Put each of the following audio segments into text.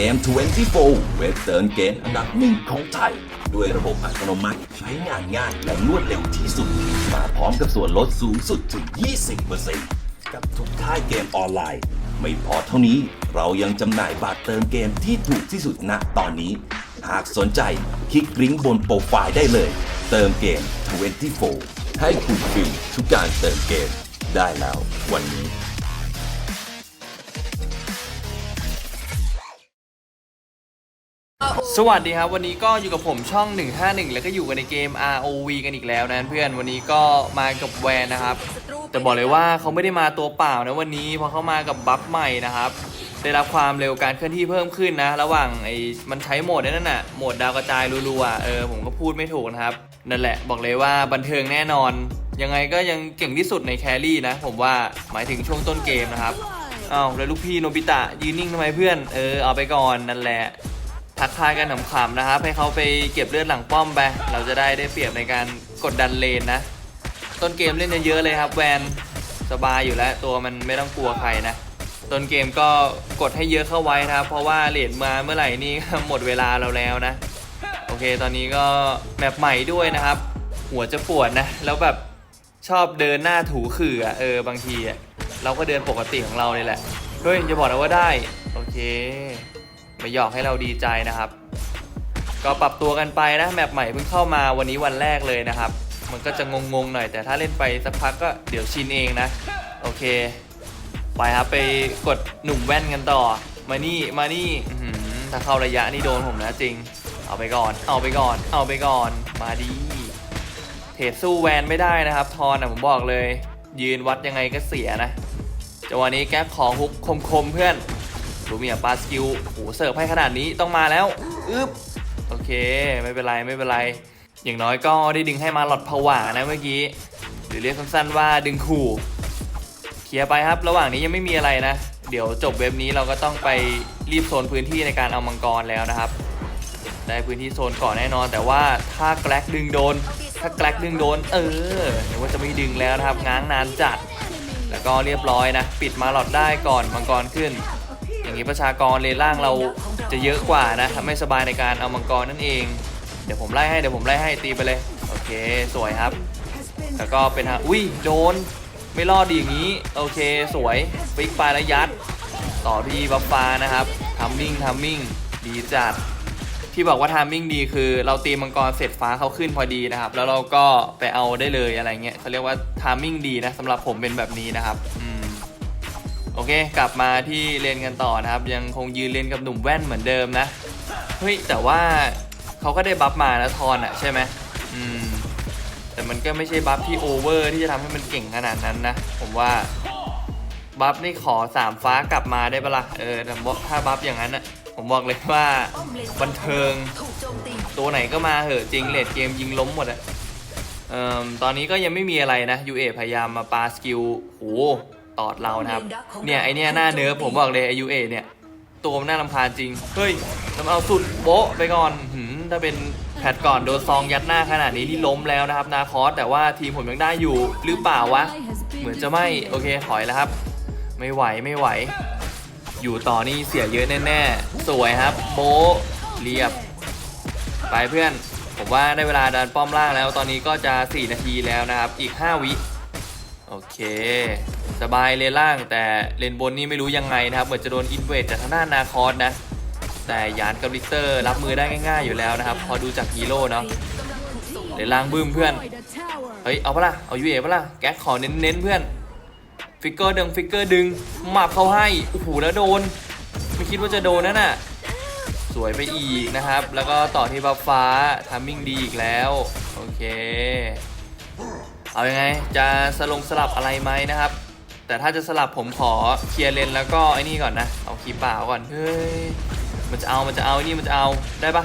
เติมเกม 24 เว็บเติมเกมอันดับหนึ่งของไทย ด้วยระบบอัตโนมัติใช้งานง่ายและรวดเร็วที่สุด มาพร้อมกับส่วนลดสูงสุดถึง 20%กับทุกค่ายเกมออนไลน์ ไม่พอเท่านี้เรายังจำหน่ายบัตรเติมเกมที่ถูกที่สุดณตอนนี้ หากสนใจคลิกลิงก์บนโปรไฟล์ได้เลย เติมเกม 24 ให้คุณฟรีทุกการเติมเกมได้แล้ววันนี้ สวัสดีครับวันนี้ก็อยู่กับผมช่อง 151 แล้วก็อยู่กันในเกม ROV กันอีกแล้วนะเพื่อนวันนี้ก็มากับแวนนะครับ แต่บอกเลยว่าเขาไม่ได้มาตัวเปล่านะวันนี้เพราะเขามากับบัฟใหม่นะครับได้รับความเร็วการเคลื่อนที่เพิ่มขึ้นนะ ระหว่างไอ้มันใช้โหมดนั่นน่ะโหมดดาวกระจายรัวๆเออผมก็พูดไม่ถูกนะครับ นั่นแหละบอกเลยว่าบันเทิงแน่นอน ยังไงก็ยังเก่งที่สุดในแครี่นะ ผมว่าหมายถึงช่วงต้นเกมนะครับอ้าวแล้วลูกพี่โนบิตะยืนนิ่งทำไมเพื่อนเออเอาไปก่อนนั่นแหละ ทักทายกันขำๆนะครับ ให้เขาไปเก็บเลือดหลังป้อมไป เราจะได้ได้เปรียบในการกดดันเลนนะ ต้นเกมเล่นเยอะๆเลยครับ แวนสบายอยู่แล้ว ตัวมันไม่ต้องกลัวใครนะ ต้นเกมก็กดให้เยอะเข้าไว้นะครับ เพราะว่าเลดมาเมื่อไหร่นี่หมดเวลาเราแล้วนะ โอเค ตอนนี้ก็แมปใหม่ด้วยนะครับ หัวจะปวดนะ แล้วแบบชอบเดินหน้าถูขื่อเออบางทีเราก็เดินปกติของเราเลยแหละเฮ้ยอย่าบอกนะว่าได้ โอเค มาหยอกให้เราดีใจนะครับ ก็ปรับตัวกันไปนะแมปใหม่เพิ่งเข้ามาวันนี้วันแรกเลยนะครับ มันก็จะงงๆหน่อยแต่ถ้าเล่นไปสักพักก็เดี๋ยวชินเองนะ โอเค ไปครับไปกดหนุ่มแว่นกันต่อ มานี่มานี่ถ้าเข้าระยะนี่โดนผมนะจริง เอาไปก่อน เอาไปก่อน เอาไปก่อน มาดี เทรดสู้แวนไม่ได้นะครับ ทอนนะผมบอกเลย ยืนวัดยังไงก็เสียนะจังหวะนี้แก๊กของฮุกคมๆเพื่อน ลูเมียปาสกิลโหเสิร์ฟให้ขนาดนี้ต้องมาแล้วอึ๊บโอเค ไม่เป็นไรไม่เป็นไร อย่างน้อยก็ได้ดึงให้มาหลอดผวานะเมื่อกี้ หรือเรียกสั้นๆว่าดึงขู่เคลียร์ไปครับระหว่างนี้ยังไม่มีอะไรนะ เดี๋ยวจบเว็บนี้เราก็ต้องไปรีบโซนพื้นที่ในการเอามังกรแล้วนะครับ ได้พื้นที่โซนก่อนแน่นอน แต่ว่าถ้าแกลกดึงโดน ถ้าแกลกดึงโดน เออเดี๋ยวว่าจะไม่ดึงแล้วนะครับง้างนานจัด แล้วก็เรียบร้อยนะ ปิดมาหลอดได้ก่อนมังกรขึ้น อย่างนี้ประชากรเลนล่างเราจะเยอะกว่านะทำให้สบายในการเอามังกรนั่นเอง เดี๋ยวผมไล่ให้เดี๋ยวผมไล่ให้ตีไปเลย โอเคสวยครับ แล้วก็เป็นฮะอุ้ยโดนไม่รอดดีอย่างนี้ โอเคสวยฟิกไปแล้วยัด ต่อที่บัฟฟ้านะครับทัมมิ่งทัมมิ่งดีจัดที่บอกว่าทามมิ่งดีคือเราตีมังกรเสร็จฟ้าเขาขึ้นพอดีนะครับ แล้วเราก็ไปเอาได้เลยอะไรเงี้ยเขาเรียกว่าทามมิ่งดีนะสำหรับผมเป็นแบบนี้นะครับอืม โอเค กลับมาที่เรียนกันต่อนะครับ ยังคงยืนเรียนกับหนุ่มแว่นเหมือนเดิมนะ เฮ้ย แต่ว่าเขาก็ได้บัฟมานะทอนอะใช่ไหมอืม แต่มันก็ไม่ใช่บัฟที่โอเวอร์ที่จะทำให้มันเก่งขนาดนั้นนะ ผมว่า บัฟนี่ขอสามฟ้ากลับมาได้ปะล่ะเออแต่ถ้าบัฟอย่างนั้นอะผมบอกเลยว่าบันเทิงตีตัวไหนก็มาเหอะจริงเลดเกมยิงล้มหมดอะเอ่อตอนนี้ก็ยังไม่มีอะไรนะยูเอพยายามมาปาสกิลโห ตอดเรานะครับ เนี่ยไอเนี่ยหน้าเนิร์ฟผมบอกเลยไอยูเอเนี่ย ตัวมันน่ารำคาญจริง เฮ้ยทำเอาสุดโบ๊ะไปก่อนหืมถ้าเป็นแพทก่อนโดนซองยัดหน้าขนาดนี้ที่ล้มแล้วนะครับ นาคอสแต่ว่าทีมผมยังได้อยู่หรือเปล่าวะ เหมือนจะไม่โอเคถอยแล้วครับ ไม่ไหวไม่ไหว อยู่ต่อนี่เสียเยอะแน่ๆ สวยครับ โบะเรียบ ไปเพื่อน ผมว่าได้เวลาดันป้อมล่างแล้ว ตอนนี้ก็จะ 4 นาทีแล้วนะครับ อีก 5 วิ โอเค สบายเลนล่างแต่เลนบนนี่ไม่รู้ยังไงนะครับ เหมือนจะโดนอินเวดจากทางด้านนาคอสนะ แต่ยานกับลิกเตอร์รับมือได้ง่ายๆอยู่แล้วนะครับ พอดูจากฮีโร่เนาะเลนล่างบึ้มเพื่อน เฮ้ย เอาปะล่ะ เอายูเอปะล่ะ แก๊กขอเน้นๆเพื่อน ฟิกเกอร์ดึงฟิกเกอร์ดึงหมับเขาให้ โอ้โหแล้วโดน ไม่คิดว่าจะโดนนั่นน่ะ สวยไปอีกนะครับ แล้วก็ต่อที่บัฟฟ้าทามมิ่งดีอีกแล้ว โอเค เอายังไง จะสลงสลับอะไรไหมนะครับ แต่ถ้าจะสลับผมขอเคลียร์เลนแล้วก็ไอ้นี่ก่อนนะ เอาคีย์เปล่าก่อน เฮ้ย มันจะเอา มันจะเอาไอ้นี่มันจะเอา ได้ปะ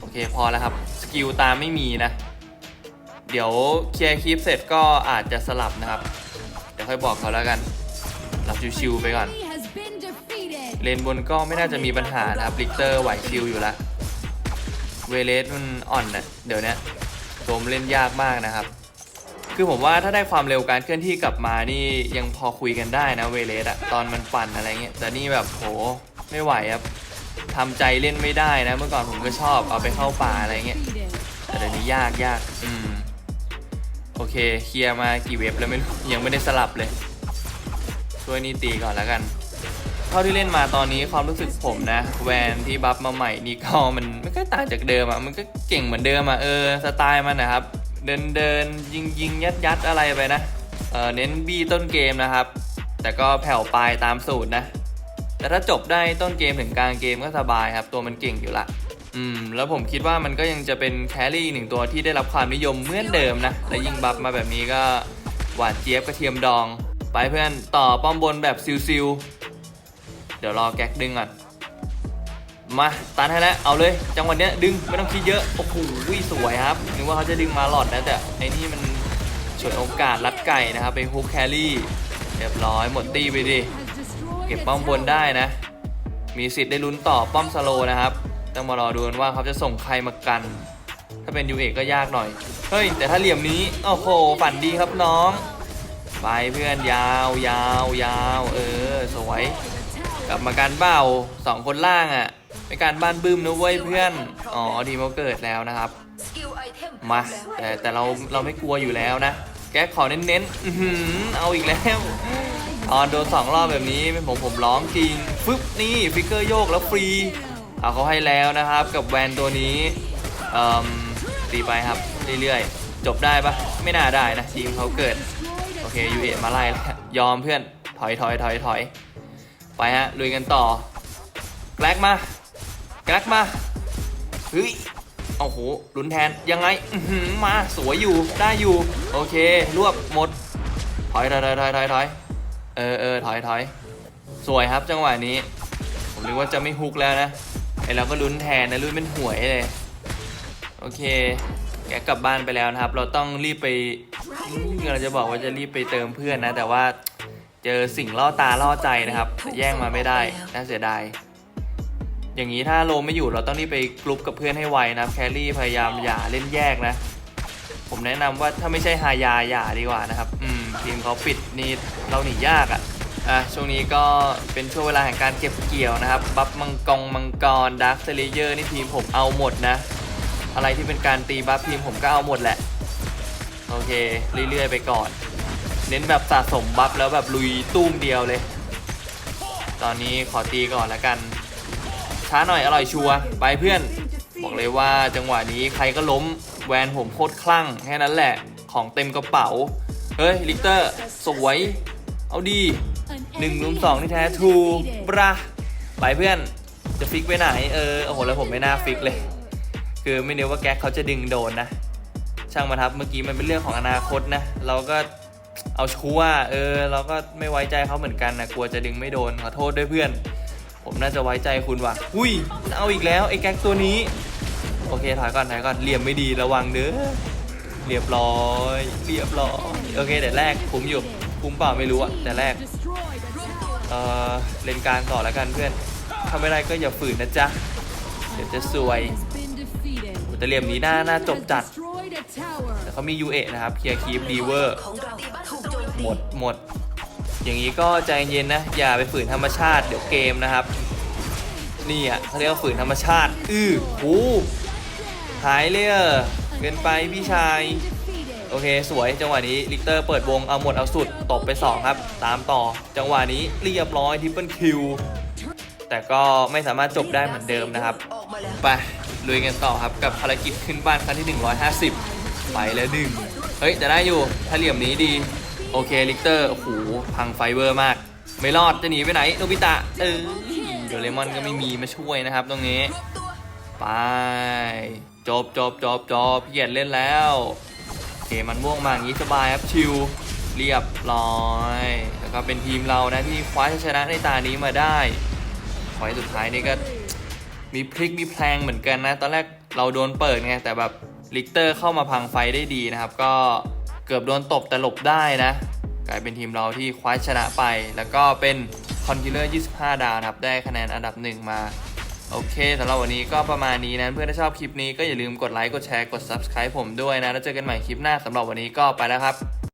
โอเคพอแล้วครับ สกิลตามไม่มีนะ เดี๋ยวเคลียร์คลิปเสร็จก็อาจจะสลับนะครับ เดี๋ยวค่อยบอกเขาแล้วกันหลับชิวๆไปก่อน He has been defeated. เลนบนก็ไม่น่าจะมีปัญหานะครับลิกเตอร์ไหวชิวอยู่แล้วเวเลสมันอ่อนนะเดี๋ยวเนี้ยโจมเล่นยากมากนะครับ คือผมว่าถ้าได้ความเร็วการเคลื่อนที่กลับมานี่ยังพอคุยกันได้นะเวเลสอะตอนมันปั่นอะไรเงี้ยแต่นี่แบบโหไม่ไหวครับทำใจเล่นไม่ได้นะ เมื่อก่อนผมก็ชอบเอาไปเข้าป่าอะไรเงี้ยแต่เดี๋ยวนี้ยากยากอืมโอเคเคลียร์มากี่เว็บแล้วไม่รู้ยังไม่ได้สลับเลย ช่วยนี่ตีก่อนแล้วกันเท่าที่เล่นมาตอนนี้ความรู้สึกผมนะ แวนที่บัฟมาใหม่นี่ก็มันไม่ค่อยต่างจากเดิมอะมันก็เก่งเหมือนเดิมอะเออสไตล์มันนะครับ เดินเดินยิงยิงยัดยัดอะไรไปนะเออเน้นบี้ต้นเกมนะครับ แต่ก็แผ่วปลายตามสูตรนะ แต่ถ้าจบได้ต้นเกมถึงกลางเกมก็สบายครับ ตัวมันเก่งอยู่ละอืมแล้วผมคิดว่ามันก็ยังจะเป็นแครี่หนึ่งตัวที่ได้รับความนิยมเหมือนเดิมนะ และยิงบัฟมาแบบนี้ก็หวานเจี๊ยบกระเทียมดอง ไปเพื่อนต่อป้อมบนแบบซิวๆเดี๋ยวรอแก๊กดึงก่อน มาตันให้แล้วเอาเลยจังหวะเนี้ยดึงไม่ต้องคิดเยอะโอ้โหสวยครับนึกว่าเขาจะดึงมาหลอดนะแต่ไอ้นี่มันฉวยโอกาสลัดไก่นะครับไปฮุกแครี่เรียบร้อยหมดตีไปดิเก็บป้อมบนได้นะ มีสิทธิ์ได้ลุ้นต่อป้อมสโลนะครับต้องมารอดูกันว่าเขาจะส่งใครมากัน ถ้าเป็นยูเอกก็ยากหน่อยเฮ้ยแต่ถ้าเหลี่ยมนี้โอ้โหฝันดีครับน้องไปเพื่อนยาวยาวยาวเออสวย กลับมาการเบ้าสองคนล่างอะ่ะ ไม่การบ้านบึ้มนะเว้ยเพื่อน อ๋อทีมเขาเกิดแล้วนะครับ มา แต่แต่เราเราไม่กลัวอยู่แล้วนะ แกขอเน้นๆอื้อหือเอาอีกแล้วออนโดนสองรอบแบบนี้เป็นผมผมร้องจริงฟึบนี่ฟิกเกอร์โยกแล้วฟรี เอาเขาให้แล้วนะครับ กับแวนตัวนี้ตีไปครับเรื่อยๆ จบได้ปะไม่น่าได้นะทีมเขาเกิด โอเคยูเอมาไล่แล้วยอมเพื่อนถอยถอยถอยถอยไปฮะลุยกันต่อแกลกมา แกลกมาเฮ้ยโอ้โหลุ้นแทนยังไงมาสวยอยู่ได้อยู่ โอเค รวบหมด ถอยถอยถอยถอยถอยเออเออถอยถอยสวยครับจังหวะนี้ ผมนึกว่าจะไม่ฮุกแล้วนะไอเราก็ลุ้นแทนนะลุ้นเป็นหวยเลย โอเค แกกลับบ้านไปแล้วนะครับ เราต้องรีบไปเราจะบอกว่าจะรีบไปเติมเพื่อนนะ แต่ว่าเจอสิ่งล่อตาล่อใจนะครับ แย่งมาไม่ได้น่าเสียดาย อย่างนี้ถ้าโลไม่อยู่เราต้องรีบไปกรุ๊ปกับเพื่อนให้ไวนะครับแครี่พยายามอย่าเล่นแยกนะ ผมแนะนำว่าถ้าไม่ใช่ฮายาอย่าดีกว่านะครับ อืมทีมเขาปิดนี่เราหนียากอะ่ะอะช่วงนี้ก็เป็นช่วงเวลาแห่งการเก็บเกี่ยวนะครับ บัฟมังกรมังกรดาร์คเซเลเยอร์นี่ทีมผมเอาหมดนะ อะไรที่เป็นการตีบัฟทีมผมก็เอาหมดแหละ โอเค เรื่อยๆไปก่อน เน้นแบบสะสมบัฟแล้วแบบลุยตุ้มเดียวเลย ตอนนี้ขอตีก่อนละกัน ช้าหน่อยอร่อยชัวร์ไปเพื่อน บอกเลยว่าจังหวะนี้ใครก็ล้มแวนผมโคตรคลั่งแค่นั้นแหละ ของเต็มกระเป๋า เฮ้ยลิกเตอร์ สวย เอาดี An หนึ่งลุมสองที่แท้ทูบราไปเพื่อนจะฟิกไปไหนเออโอ้โหแล้วผมไม่น่าฟิกเลย คือไม่นึกว่าแก๊กเขาจะดึงโดนนะ ช่างมาทับเมื่อกี้มันเป็นเรื่องของอนาคตนะ เราก็เอาชัวร์เออ เราก็ไม่ไว้ใจเขาเหมือนกันนะกลัวจะดึงไม่โดนขอโทษด้วยเพื่อน ผมน่าจะไว้ใจคุณว่ะ อุ้ย เอาอีกแล้วไอ้แก๊กตัวนี้ โอเคถอยก่อนถอยก่อนเหลี่ยมไม่ดีระวังเด้อ เรียบร้อย เรียบร้อย โอเคแต่แรกคุ้มอยู่ คุ้มเปล่าไม่รู้อะแต่แรก Destroyed a tower. เออเล่นกลางต่อแล้วกันเพื่อนถ้าไม่ได้ก็อย่าฝืนนะจ๊ะ เดี๋ยวจะซวย Has been defeated. แต่เหลี่ยมนี้หน้าหน้าจบ Has จัด destroyed a tower. แต่เขามี UA นะครับเคลียร์คีฟดีเวอร์ของเราถูกโจมตีหมดหมด อย่างนี้ก็ใจเย็นนะ อย่าไปฝืนธรรมชาติเดี๋ยวเกมนะครับ นี่อะเขาเรียกว่าฝืนธรรมชาติ อื้อหูหายเลยอะเกินไปพี่ชาย โอเค สวยจังหวะนี้ลิกเตอร์เปิดวงเอาหมดเอาสุดตบไป 2 ครับ ตามต่อจังหวะนี้เรียบร้อยทิปเปิลคิวแต่ก็ไม่สามารถจบได้เหมือนเดิมนะครับ ไปลุยกันต่อครับกับภารกิจขึ้นบ้านครั้งที่ 150 ไปแล้วดึงเฮ้ยแต่ได้อยู่ถ้าเหลี่ยมนี้ดี โอเคลิกเตอร์โอ้โหพังไฟเบอร์มาก ไม่รอดจะหนีไปไหนโนบิตะเออโดเรมอนก็ไม่มีมาช่วยนะครับตรงนี้ ไป จบจบจบจบพี่เกียรเล่นแล้วโอเคมันม่วงมาอย่างนี้สบายครับชิลเรียบร้อย แล้วก็เป็นทีมเรานะที่คว้าชัยชนะในตานี้มาได้ไฟสุดท้ายนี่ก็มีพลิกมีแพลงเหมือนกันนะ ตอนแรกเราโดนเปิดไงแต่แบบลิกเตอร์เข้ามาพังไฟได้ดีนะครับ ก็ เกือบโดนตบแต่หลบได้นะ กลายเป็นทีมเราที่คว้าชนะไป แล้วก็เป็นคอนคิลเลอร์ 25 ดาวนะครับ ได้คะแนนอันดับหนึ่งมา โอเคสำหรับวันนี้ก็ประมาณนี้นะ เพื่อนถ้าชอบคลิปนี้ก็อย่าลืมกดไลค์ กดแชร์ กด Subscribe ผมด้วยนะ แล้วเจอกันใหม่คลิปหน้าสำหรับวันนี้ก็ไปแล้วครับ